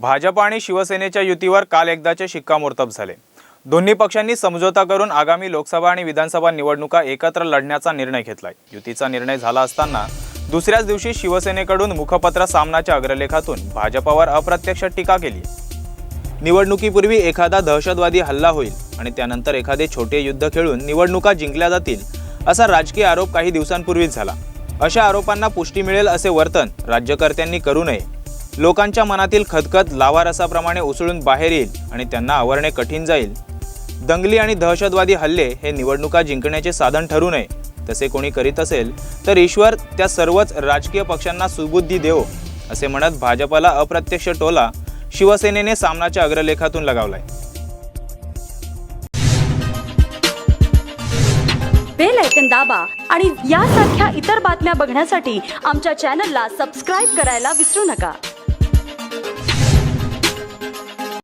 भाजप आणि शिवसेनेच्या युतीवर काल एकदाचे शिक्कामोर्तब झाले. दोन्ही पक्षांनी समझोता करून आगामी लोकसभा आणि विधानसभा निवडणुका एकत्र लढण्याचा निर्णय घेतलाय. युतीचा निर्णय झाला असताना दुसऱ्याच दिवशी शिवसेनेकडून मुखपत्र सामनाच्या अग्रलेखातून भाजपावर अप्रत्यक्ष टीका केली निवडणुकीपूर्वी एखादा दहशतवादी हल्ला होईल आणि त्यानंतर एखादे छोटे युद्ध खेळून निवडणुका जिंकल्या जातील असा राजकीय आरोप काही दिवसांपूर्वीच झाला. अशा आरोपांना पुष्टी मिळेल असे वर्तन राज्यकर्त्यांनी करू नये लोकांच्या मनातील खदखद लावारसाप्रमाणे उसळून बाहेर येईल आणि त्यांना आवरणे कठीण जाईल. दंगली आणि दहशतवादी हल्ले हे निवडणुका जिंकण्याचे साधन ठरू नये. तसे कोणी करीत असेल तर ईश्वर त्या सर्वच राजकीय पक्षांना सुबुद्धी देवो असे म्हणत भाजपाला अप्रत्यक्ष टोला शिवसेनेने सामनाच्या अग्रलेखातून लगावलाय. बेल ऐकन दाबा आणि यासारख्या इतर बातम्या बघण्यासाठी आमच्या चॅनलला सबस्क्राईब करायला विसरू नका.